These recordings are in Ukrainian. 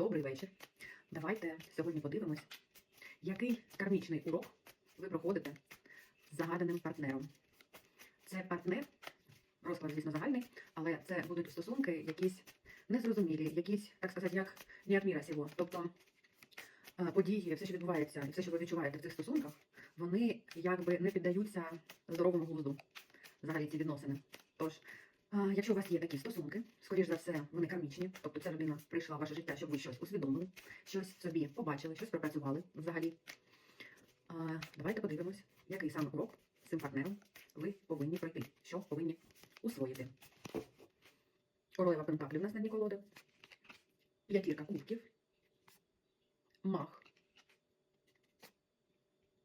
Добрий вечір. Давайте сьогодні подивимось, який кармічний урок ви проходите з загаданим партнером. Це партнер, розклад, звісно, загальний, але це будуть стосунки якісь незрозумілі, якісь, так сказати, як не міра сього. Тобто е, події, все, що відбувається, і все, що ви відчуваєте в цих стосунках, вони якби не піддаються здоровому глузду. Взагалі ці відносини. Тож, Якщо у вас є такі стосунки, скоріш за все, вони кармічні, тобто ця людина прийшла в ваше життя, щоб ви щось усвідомили, щось собі побачили, щось пропрацювали взагалі. Давайте подивимось, який саме урок з цим партнером ви повинні пройти, що повинні усвоїти. Королева Пентаклів у нас на дні колоди, п'ятірка кубків, мах,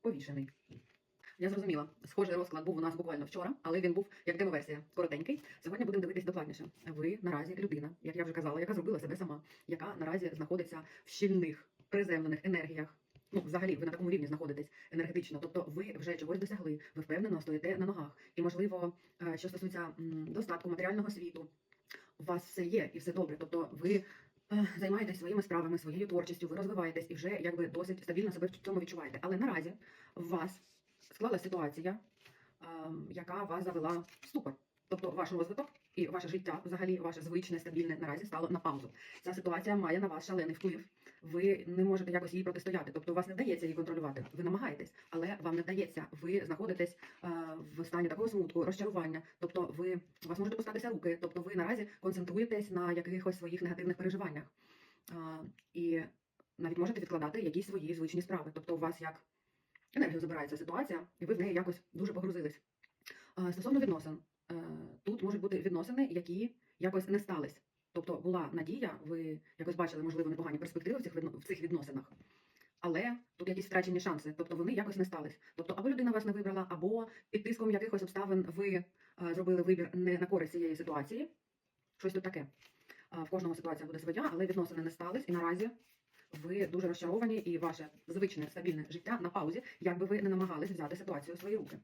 повішений. Я зрозуміла. Схожий розклад був у нас буквально вчора, але він був як демоверсія, коротенький. Сьогодні будемо дивитись докладніше. Ви наразі людина, як я вже казала, яка зробила себе сама, яка наразі знаходиться в щільних приземлених енергіях. Ну, взагалі, ви на такому рівні знаходитесь енергетично, тобто ви вже чогось досягли, ви впевнено стоїте на ногах. І, можливо, е, що стосується достатку матеріального світу, у вас все є і все добре. Тобто ви е, займаєтесь своїми справами, своєю творчістю, ви розвиваєтесь і вже якби досить стабільно себе в цьому відчуваєте. Але наразі вас склалася ситуація, ем, яка вас завела в ступор. Тобто ваш розвиток і ваше життя, взагалі, ваше звичне, стабільне наразі стало на паузу. Ця ситуація має на вас шалений вплив. Ви не можете якось їй протистояти. Тобто, у вас не вдається її контролювати. Ви намагаєтесь, але вам не вдається. Ви знаходитесь е, в стані такого смутку, розчарування. Тобто, ви у вас можуть опускатися руки. Тобто, ви наразі концентруєтесь на якихось своїх негативних переживаннях. Е, і навіть можете відкладати якісь свої звичні справи. Тобто, у вас як енергію забирається ситуація, і ви в неї якось дуже погрузились. Е, Стосовно відносин, е, тут можуть бути відносини, які якось не стались. Тобто була надія, ви якось бачили, можливо, непогані перспективи в цих відносинах. Але тут якісь втрачені шанси, тобто вони якось не стались. Тобто, або людина вас не вибрала, або під тиском якихось обставин ви е, зробили вибір не на користь цієї ситуації. Щось тут таке. В кожного ситуація буде своя, але відносини не стались, і наразі ви дуже розчаровані, і ваше звичне стабільне життя на паузі, як би ви не намагались взяти ситуацію у свої руки.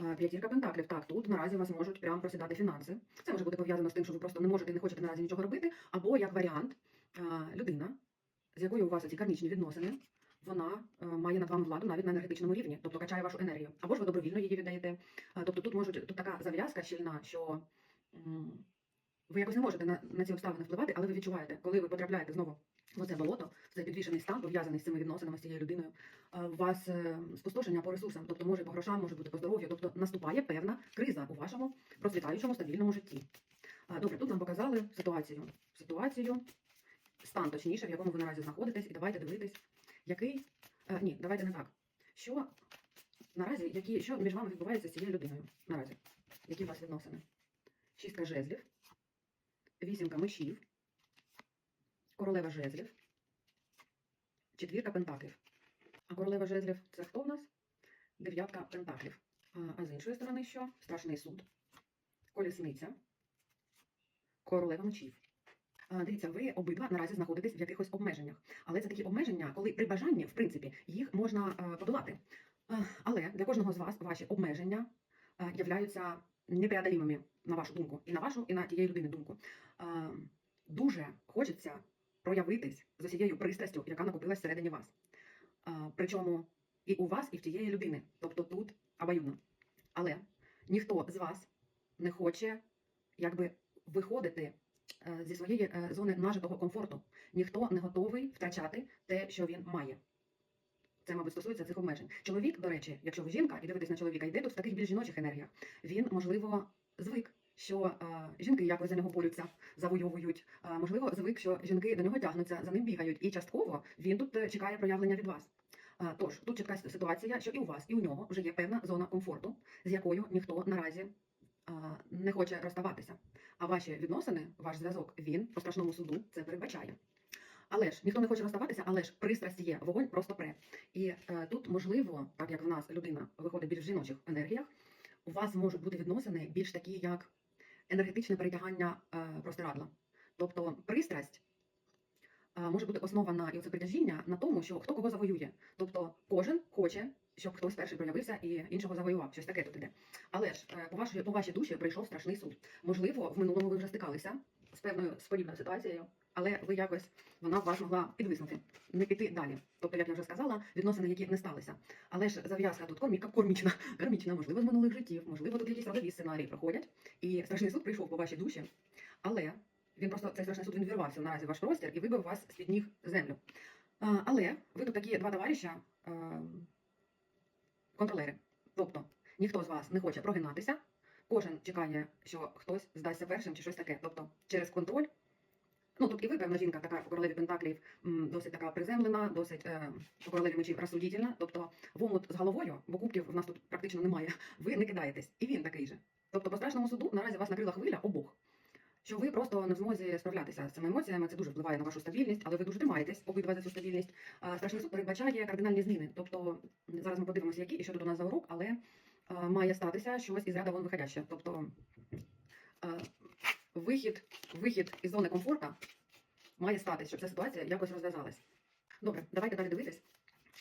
Е, П'ятірка пентаклів. Так, тут наразі вас можуть прямо просідати фінанси. Це може бути пов'язано з тим, що ви просто не можете і не хочете наразі нічого робити. Або як варіант, е, людина, з якою у вас ці кармічні відносини, вона е, має над вами владу навіть на енергетичному рівні, тобто качає вашу енергію. Або ж ви добровільно її віддаєте. Тобто тут можуть тут така зав'язка щільна, що ви якось не можете на, на ці обставини впливати, але ви відчуваєте, коли ви потрапляєте знову в оце болото, в цей підвішений стан, пов'язаний з цими відносинами з цією людиною, е, у вас е, спустошення по ресурсам, тобто може по грошам, може бути по здоров'ю, тобто наступає певна криза у вашому процвітаючому стабільному житті. Е, Добре, тут нам показали ситуацію. Ситуацію, стан точніше, в якому ви наразі знаходитесь, і давайте дивитись, який. ні, давайте не так. Що наразі, які, що між вами відбувається з цією людиною? Наразі? Які у вас відносини? Шістка жезлів, вісімка мечів, королева жезлів, четвірка пентаклів. А королева жезлів це хто в нас? Дев'ятка пентаклів. А, з іншої сторони що? Страшний суд, колісниця, королева мечів. Дивіться, ви обидва наразі знаходитесь в якихось обмеженнях. Але це такі обмеження, коли при бажанні, в принципі, їх можна е, подолати. Але для кожного з вас ваші обмеження е, являються непреодолімими, на вашу думку, і на вашу, і на тієї людини думку. Е, Дуже хочеться проявитись з усією пристрастю, яка накопилась всередині вас. Е, Причому і у вас, і в тієї людини. Тобто тут обоюдно. Але ніхто з вас не хоче якби виходити е, зі своєї е, зони нажитого комфорту. Ніхто не готовий втрачати те, що він має. Це, мабуть, стосується цих обмежень. Чоловік, до речі, якщо ви жінка і дивитесь на чоловіка, йде тут в таких більш жіночих енергіях. Він, можливо, звик, що е, жінки якось за нього борються, завойовують. Е, можливо, звик, що жінки до нього тягнуться, за ним бігають. І частково він тут е, чекає проявлення від вас. Тож, тут чітка ситуація, що і у вас, і у нього вже є певна зона комфорту, з якою ніхто наразі не хоче розставатися. А ваші відносини, ваш зв'язок, він по страшному суду це передбачає. Але ж ніхто не хоче розставатися, але ж пристрасть є, вогонь просто пре. І е, тут, можливо, так як в нас людина виходить більш в жіночих енергіях, у вас можуть бути відносини більш такі, як енергетичне перетягання е, простирадла. Тобто пристрасть е, може бути основана і оце притяжіння на тому, що хто кого завоює. Тобто кожен хоче, щоб хтось перший проявився і іншого завоював. Щось таке тут іде. Але ж е, по вашій, по вашій душі прийшов страшний суд. Можливо, в минулому ви вже стикалися з певною з подібною ситуацією, але ви якось вона в вас могла підвиснути, не піти далі. Тобто, як я вже сказала, відносини, які не сталися. Але ж зав'язка тут коміка, комічна, кармічна, можливо, з минулих життів, можливо, тут якісь родові сценарії проходять. І страшний суд прийшов по вашій душі, але він просто цей страшний суд він вірвався наразі ваш простір і вибив вас з-під ніг землю. Але ви тут такі два товариша контролери. Тобто ніхто з вас не хоче прогинатися, кожен чекає, що хтось здасться першим чи щось таке. Тобто через контроль. Ну, тут і ви, певна жінка, така по королеві Пентаклів, досить така приземлена, досить е, по королеві мечів розсудительна. Тобто в омут з головою, бо кубків в нас тут практично немає, ви не кидаєтесь. І він такий же. Тобто, по страшному суду наразі вас накрила хвиля обох. Що ви просто не в змозі справлятися з цими емоціями, це дуже впливає на вашу стабільність, але ви дуже тримаєтесь обидва за цю стабільність. Страшний суд передбачає кардинальні зміни. Тобто зараз ми подивимося, які і що тут у нас за урок, але а, має статися щось із ряда вон виходяще. Тобто а, вихід, вихід із зони комфорту має статись, щоб ця ситуація якось розв'язалась. Добре, давайте далі дивитись,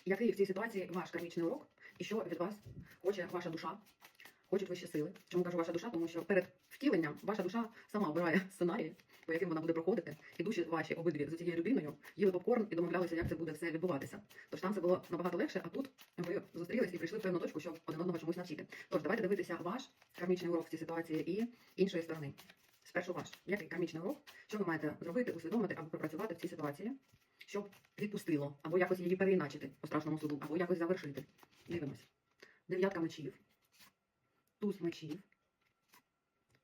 який в цій ситуації ваш кармічний урок і що від вас хоче ваша душа, хочуть вищі сили. Чому кажу ваша душа? Тому що перед втіленням ваша душа сама обирає сценарії, по яким вона буде проходити, і душі ваші обидві з цією людиною їли попкорн і домовлялися, як це буде все відбуватися. Тож там це було набагато легше, а тут ви зустрілись і прийшли в певну точку, щоб один одного чомусь навчити. Тож давайте дивитися ваш кармічний урок в цій ситуації і іншої сторони. Спершу ваш, який кармічний урок, що ви маєте зробити, усвідомити або пропрацювати в цій ситуації, щоб відпустило, або якось її переіначити по страшному суду, або якось завершити. Дивимось. Дев'ятка мечів, туз мечів,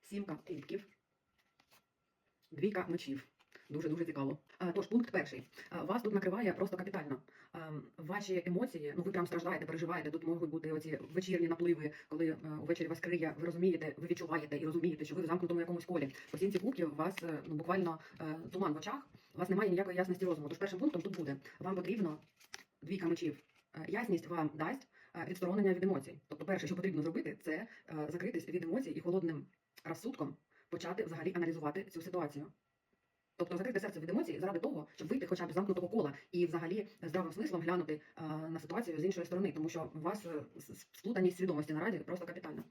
сімка кубків, двійка мечів. Дуже дуже цікаво. Тож, пункт перший. Вас тут накриває просто капітально. Ваші емоції, ну ви прям страждаєте, переживаєте. Тут можуть бути оці вечірні напливи, коли е, увечері вас криє, ви розумієте, ви відчуваєте і розумієте, що ви в замкнутому якомусь колі. По сімці кубків у вас е, ну, буквально е, туман в очах, у вас немає ніякої ясності розуму. Тож першим пунктом тут буде вам потрібно двійка мечів. Е, Ясність вам дасть е, відсторонення від емоцій. Тобто, перше, що потрібно зробити, це е, закритись від емоцій і холодним розсудком почати взагалі аналізувати цю ситуацію. Тобто закрити серце від емоцій заради того, щоб вийти хоча б з замкнутого кола і взагалі здравим смислом глянути на ситуацію з іншої сторони, тому що у вас е, сплутаність свідомості наразі просто капітальна.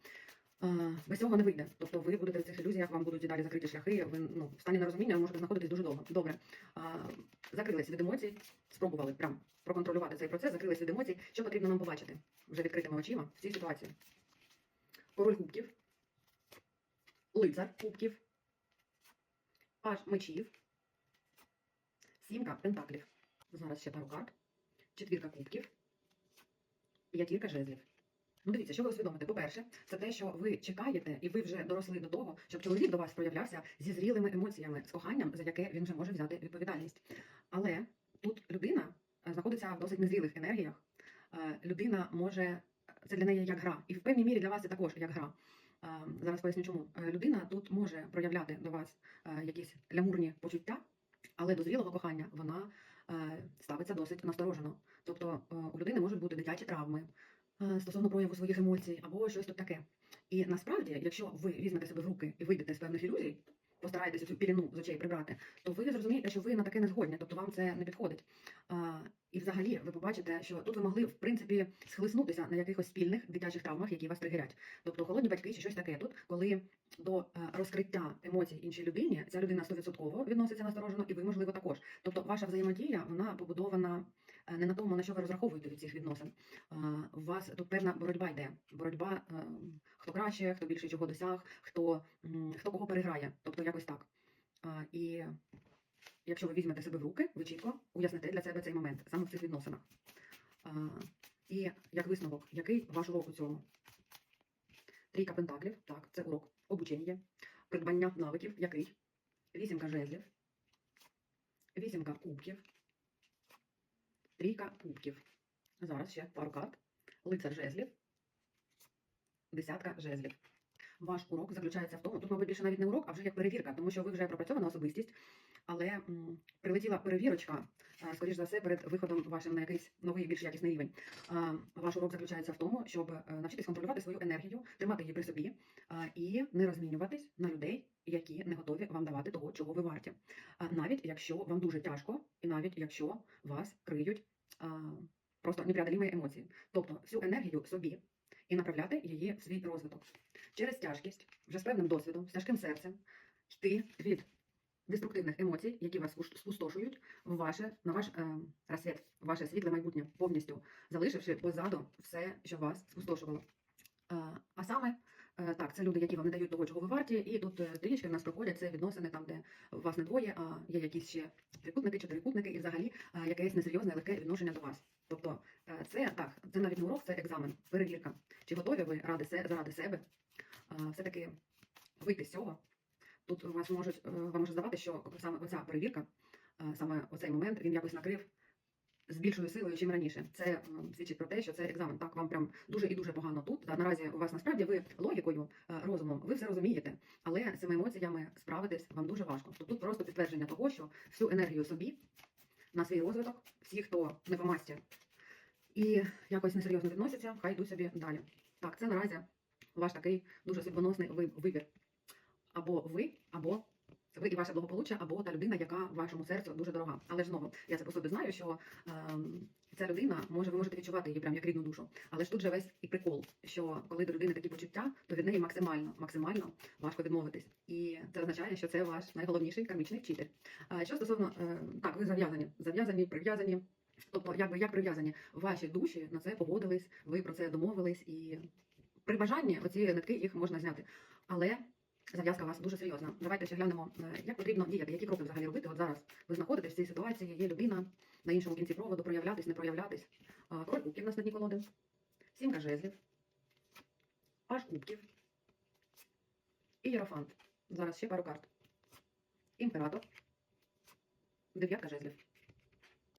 Без цього не вийде. Тобто ви будете в цих ілюзіях, вам будуть далі закриті шляхи, ви ну, в стані нерозуміння можете знаходитись дуже довго. Добре. Закрились від емоцій, спробували прям проконтролювати цей процес, закрились від емоцій. Що потрібно нам побачити вже відкритими очима в цій ситуації? Король кубків, лицар кубків, паж мечів, сімка пентаклів. Зараз ще пару карт. Четвірка кубків. П'ятірка жезлів. Ну, дивіться, що ви усвідомите. По-перше, це те, що ви чекаєте, і ви вже доросли до того, щоб чоловік до вас проявлявся зі зрілими емоціями, з коханням, за яке він вже може взяти відповідальність. Але тут людина е, знаходиться в досить незрілих енергіях. Е, Людина може, це для неї як гра, і в певній мірі для вас це також як гра. Е, Зараз поясню, чому Е, людина тут може проявляти до вас е, якісь лямурні почуття, але до зрілого кохання вона ставиться досить насторожено. Тобто у людини можуть бути дитячі травми стосовно прояву своїх емоцій або щось тут таке. І насправді, якщо ви візьмете себе в руки і вийдете з певних ілюзій, постараєтеся цю піліну з очей прибрати, то ви зрозумієте, що ви на таке не згодні, тобто вам це не підходить. І взагалі ви побачите, що тут ви могли в принципі схлиснутися на якихось спільних дитячих травмах, які вас тригерять. Тобто холодні батьки чи щось таке. Тут, коли до е, розкриття емоцій іншій людині, ця людина 100% відноситься насторожено, і ви, можливо, також. Тобто, ваша взаємодія вона побудована е, не на тому, на що ви розраховуєте від цих відносин. У вас тут певна боротьба йде. Боротьба, е, хто краще, хто більше чого досяг, хто, хто кого переграє. Тобто якось так. І якщо ви візьмете себе в руки, ви чітко уясните для себе цей момент саме в цих відносинах. І як висновок, який ваш урок у цьому? Трійка пентаклів, так, це урок обучення, придбання навиків, який? Вісімка жезлів, вісімка кубків, трійка кубків. Зараз ще пару карт. Лицар жезлів, десятка жезлів. Ваш урок заключається в тому, тут, мабуть, більше навіть не урок, а вже як перевірка, тому що ви вже пропрацьована особистість, але м, прилетіла перевірочка, а, скоріш за все, перед виходом вашим на якийсь новий, більш якісний рівень. А, Ваш урок заключається в тому, щоб е, навчитись контролювати свою енергію, тримати її при собі а, і не розмінюватись на людей, які не готові вам давати того, чого ви варті. А, Навіть якщо вам дуже тяжко, і навіть якщо вас криють а, просто непреодолімі емоції. Тобто всю енергію собі і направляти її в свій розвиток. Через тяжкість, вже з певним досвідом, з тяжким серцем, йти від деструктивних емоцій, які вас спустошують в ваше, на ваш е, розсвіт, ваше світле майбутнє, повністю залишивши позаду все, що вас спустошувало. Е, а саме, е, так, це люди, які вам не дають того, чого ви варті, і тут е, трішки в нас проходять це відносини там, де вас не двоє, а є якісь ще трикутники, чотирикутники, і взагалі якесь несерйозне легке відношення до вас. Тобто, це так, це навіть урок, це екзамен, перевірка. Чи готові ви ради заради себе все-таки вийти з цього? Тут вас можуть е, вам може здавати, що саме оця перевірка, е, саме оцей момент, він якось накрив з більшою силою, чим раніше. Це е, свідчить про те, що це екзамен. Так, вам прям дуже і дуже погано тут. Та наразі у вас насправді ви логікою, розумом, ви все розумієте, але з цими емоціями справитись вам дуже важко. Тобто тут просто підтвердження того, що всю енергію собі на свій розвиток, всі, хто не по масті і якось несерйозно відносяться, хай йдуть собі далі. Так, це наразі ваш такий дуже судьбоносний вибір. Або ви, або ви і ваше благополуччя, або та людина, яка вашому серцю дуже дорога. Але ж знову, я це по собі знаю, що ем, ця людина може, ви можете відчувати її прям як рідну душу. Але ж тут же весь і прикол, що коли до людини такі почуття, то від неї максимально, максимально важко відмовитись. І це означає, що це ваш найголовніший кармічний вчитель. А що стосовно е, так, ви зав'язані, зав'язані, прив'язані. Тобто, якби як прив'язані ваші душі на це погодились, ви про це домовились, і при бажанні оці нитки їх можна зняти. Але зав'язка у вас дуже серйозна. Давайте ще глянемо, е, як потрібно діяти, які кроки взагалі робити. От зараз ви знаходитесь в цій ситуації, є людина на іншому кінці проводу, проявлятись, не проявлятись. Король кубків на дні колоди, сімка жезлів, паж кубків і єрофант. Зараз ще пару карт. Імператор, дев'ятка жезлів.